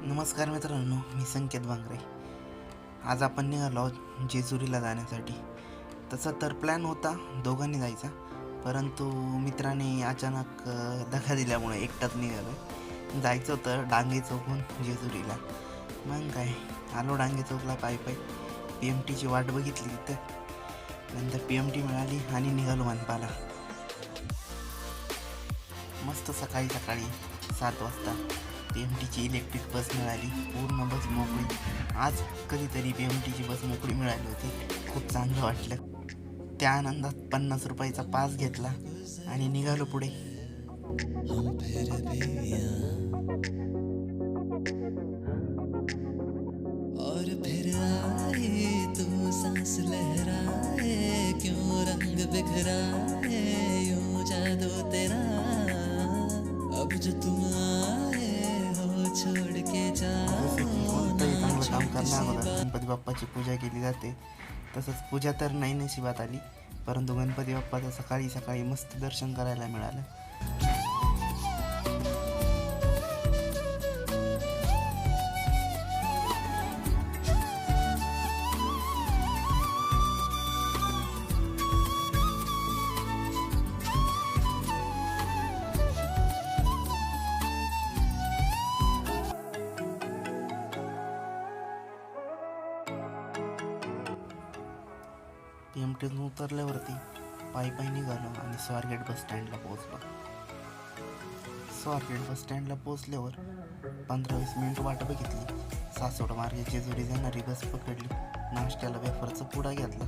नमस्कार मित्रांनो मी संकेत बांगरे. आज आपण निघालो आहोत जेजुरीला जाण्यासाठी. तसा तर प्लॅन होता दोघांनी जायचा. परंतु मित्राने अचानक अ, दिल्यामुळे एकटाच निघालो. जायचं होतं डांगे चौकून जेजुरीला. मग काय आलो डांगे चौकला पाय पाय. पी एम टीची वाट बघितली तिथं. नंतर पी एम टी मिळाली आणि निघालो मनपाला. मस्त सकाळी सकाळी सात वाजता. पी एम टीची इलेक्ट्रिक बस मिळाली. पूर्ण बस मोकळी. आज कधीतरी पी एम टीची बस मोकळी मिळाली होती. खूप चांगलं वाटलं. त्या आनंदात पन्नास रुपयाचा पास घेतला आणि निघालो पुढे. और फिर आए तू सांस लहराए क्यों रंग बिखराए यूं जादू तेरा। अब जो तुम आए जसं की जाओ कोणतंही चांगलं काम करण्या अगोदर गणपती बाप्पाची पूजा केली जाते. तसंच पूजा तर नाही नशिबात आली परंतु गणपती बाप्पाचं सकाळी सकाळी मस्त दर्शन करायला मिळालं. पी उतरल्यावरती पायी पायी निघालो आणि स्वारगेट बस स्टँडला पोहोचलो. स्वारगेट बस स्टँडला पोहोचल्यावर पंधरा वीस मिनिट वाट बघितली. सासवड मार्गे जेजुरी जाणारी बस पकडली. नाश्त्याला वेफरचा पुडा घेतला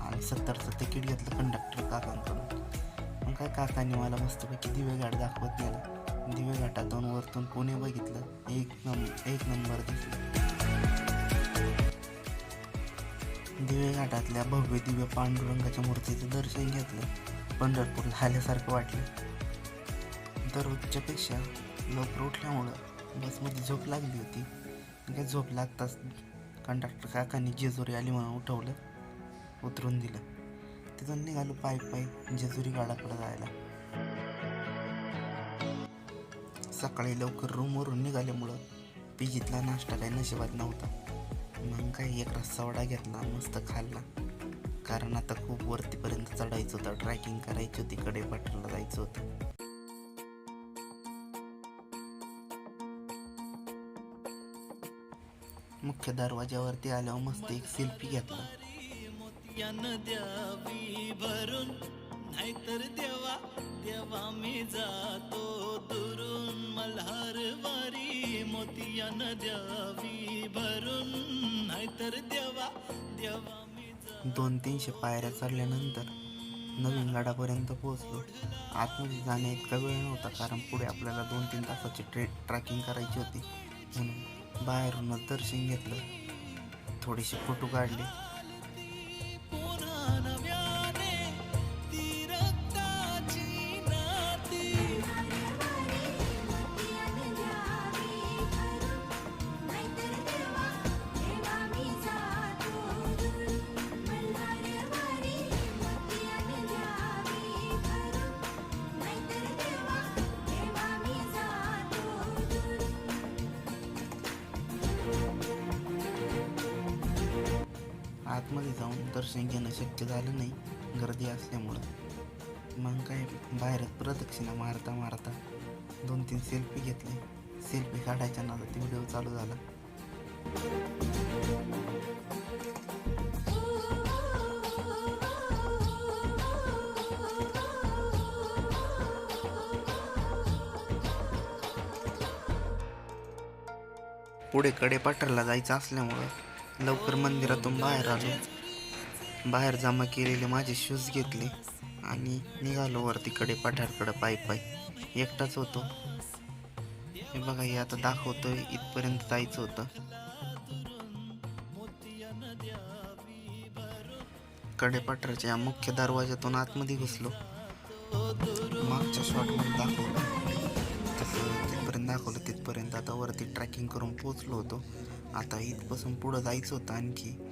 आणि सत्तरचं तिकीट घेतलं कंडक्टर काकांकडून. मग काय काकांनी मला मस्तपैकी दिवेघाट दाखवत नेलं. दिवेघाटातून वरतून पुणे बघितलं. एक नंबर एक नंबर दिसला. दिवे घाटातल्या भव्य दिव्य पांडुरंगाच्या मूर्तीचं दर्शन घेतलं. पंढरपूरला आल्यासारखं वाटलं. दररोजच्यापेक्षा लवकर उठल्यामुळं बसमध्ये झोप लागली होती. काय झोप लागताच कंडक्टर काकांनी जेजुरी आली म्हणून उठवलं उतरून दिलं. तिथून निघालो पायी पायी जेजुरी गाडाकडे जायला. सकाळी लवकर रूमवरून निघाल्यामुळं पिजीतला नाश्ता काही नशिबात नव्हता. मग काही एक रस्सा वडा घेतला मस्त खाल्ला. कारण आता खूप वरतीपर्यंत चढायचं होतं. ट्रॅकिंग करायची होती कडे पठारला जायचं होतं. मुख्य दरवाज्यावरती आल्यावर मस्त एक सेल्फी घेतला. यानं नाहीतर देवा देवा मी जातो दुरून. मल्हारवारी वारी मोतियानं द्यावी भरून. नाहीतर देवा देवा मी दोन तीनशे पायऱ्या चढल्यानंतर नवीन गडापर्यंत पोहोचलो. आतमध्ये जाण्या इतका वेळ नव्हता कारण पुढे आपल्याला दोन तीन तासाची ट्रे ट्रॅकिंग करायची होती. म्हणून बाहेरूनच दर्शन घेतलं. थोडेसे फोटो काढले. दर्शन घेणं शक्य झालं नाही गर्दी असल्यामुळं. मग काय बाहेरच प्रदक्षिणा मारता मारता दोन तीन सेल्फी घेतले. सेल्फी काढायच्या नादात व्हिडिओ चालू झाला. पुढे कडेपाठरला जायचं असल्यामुळं लवकर मंदिरातून बाहेर आलो. बाहेर जमा केलेले माझे शूज घेतले आणि निघालो वरती पठारकडं पायी पायी. एकटाच होतो. हे बघा हे आता दाखवतोय इथपर्यंत जायचं होतं. कडेपाठारच्या मुख्य दरवाज्यातून आतमध्ये घुसलो. मागच्या शॉटमध्ये दाखवलं. तसं तिथपर्यंत दाखवलं तिथपर्यंत आता वरती ट्रॅकिंग करून पोचलो होतो. आता इथपासून पुढं जायचं होतं आणखी.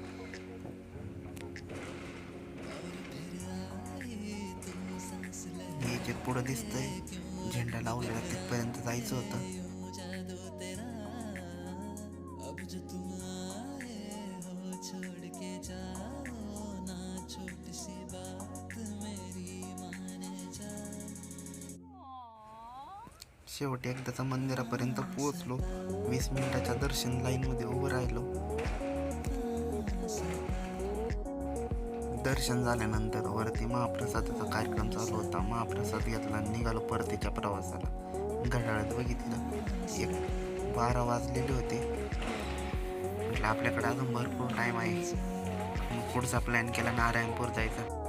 जे पुढं दिसतंय. झेंडा लावलेला तिथपर्यंत जायचं होतं. ना बात मेरी जा शेवटी एकदाचा मंदिरापर्यंत पोहोचलो. वीस मिनिटाच्या दर्शन लाईनमध्ये उभं राहिलो. दर्शन झाल्यानंतर वरती महाप्रसादाचा कार्यक्रम चालू होता. महाप्रसाद घेतला आणि निघालो परतीच्या प्रवासाला. घड्याळात बघितलं. एक बारा वाजलेले होते. म्हटलं आपल्याकडे अजून भरपूर टाईम आहे. पुढचा प्लॅन केला नारायणपूर जायचा.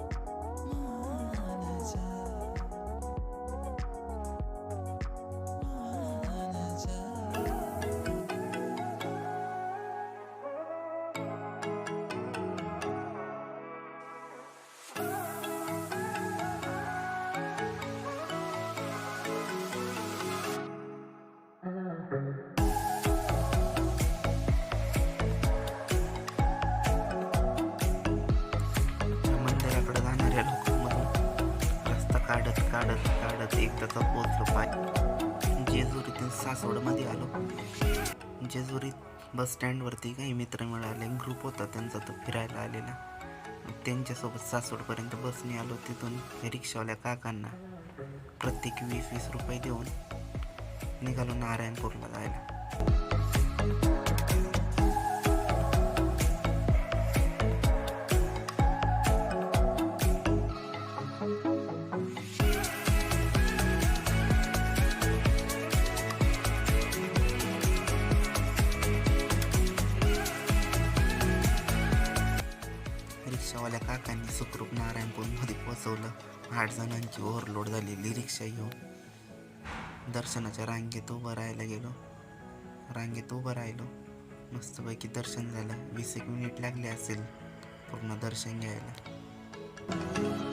काढत पोचलो पाय. जेजुरीतून सासवडमध्ये आलो. जेजुरीत बस स्टँडवरती काही मित्र मिळाले. ग्रुप होता त्यांचा तो फिरायला आलेला. त्यांच्यासोबत सासवडपर्यंत बसने आलो. तिथून रिक्षावाल्या काकांना प्रत्येक वीस वीस रुपये देऊन निघालो नारायणपूरला जायला. वाचवलं आठ जणांची ओव्हरलोड झालेली रिक्षा घेऊन दर्शनाच्या रांगेत उभं राहायला गेलो. रांगेत उभं राहिलो. मस्तपैकी दर्शन झालं. वीस एक मिनिट लागले असेल पूर्ण दर्शन घ्यायला.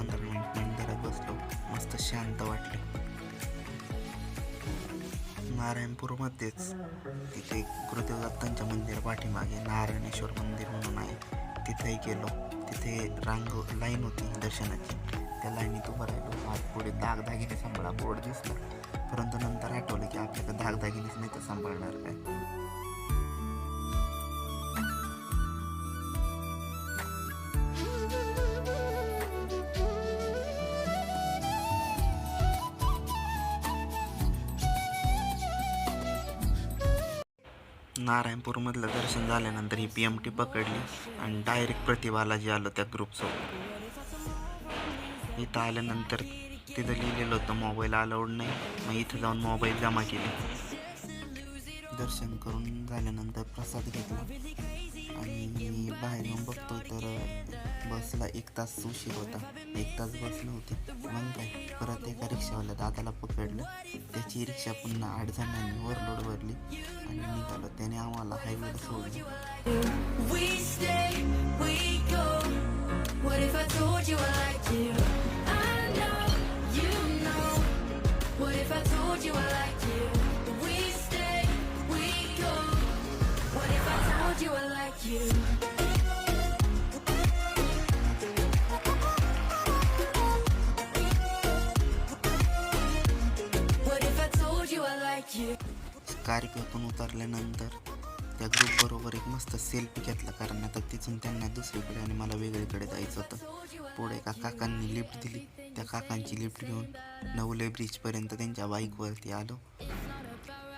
पंधरा मिनिट मंदिरात बसलो. मस्त शांत वाटले. नारायणपूरमध्येच तिथे गुरुदेव दत्तांच्या मंदिर पाठीमागे नारायणेश्वर मंदिर म्हणून आहे. तिथेही गेलो. तिथे रांग लाईन होती दर्शनाची. त्या लाईनीत उभं राहिलो. हात पुढे दागदागिने सांभाळा. बोर्ड दिसला. परंतु नंतर आठवलं की आपल्याकडे दागदागिनेच नाही तर सांभाळणार काय? नारायणपूरमधलं दर्शन झाल्यानंतर ही पी एम टी पकडली आणि डायरेक्ट प्रतिभालाजी आलो त्या ग्रुपसोबत इथं आल्यानंतर तिथं लिहिलेलं होतं मोबाईल अलाउड नाही. मग इथं जाऊन मोबाईल जमा केले. दर्शन करून झाल्यानंतर प्रसाद घेतला. आणि बाहेर येऊन बघतो तर बसला एक तास उशीर होता. एक तास बस नव्हती मग काय परत एका रिक्षावाल्या दादाला पकडलं. त्याची रिक्षा पुन्हा आठ जणांनी ओव्हरलोड भरली आणि निघालो. त्याने आम्हाला हायवेला सोडलं. स्कार्पिओतून उतरल्यानंतर त्या ग्रुपबरोबर एक मस्त सेल्फी घेतला. कारण आता तिथून त्यांना दुसरीकडे आणि मला वेगळीकडे जायचं होतं. पुढे एका काकांनी लिफ्ट दिली. त्या काकांची लिफ्ट घेऊन नवले ब्रिजपर्यंत त्यांच्या बाईकवरती आलो.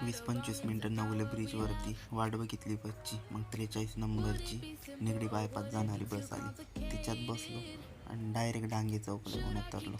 वीस पंचवीस मिनटं नवले ब्रिजवरती वाट बघितली बसची. मग त्रेचाळीस नंबरची निगडी बायपास जाणारी बस आली. तिच्यात बसलो आणि डायरेक्ट डांगे चौकला होऊन उतरलो.